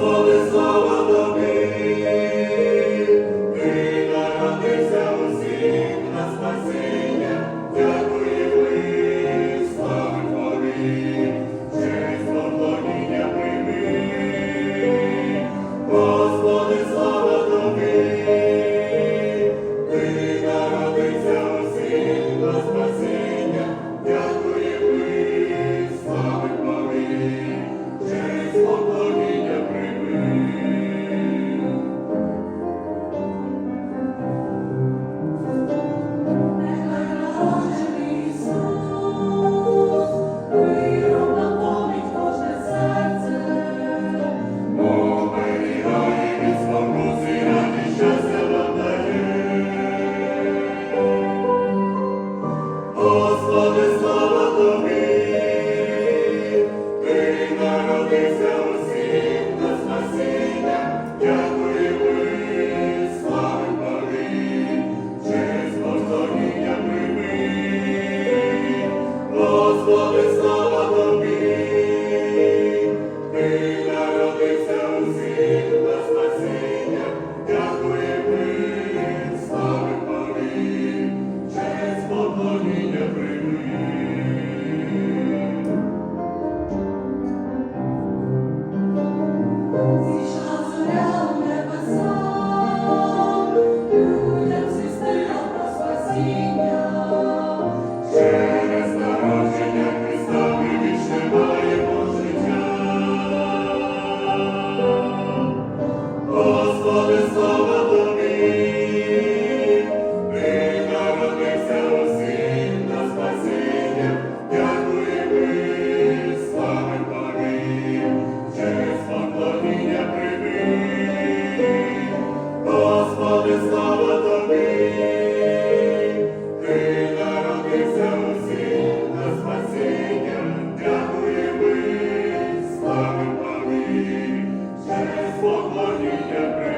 Господи, слава. Слава, слава тобі, ти народився у Hallelujah.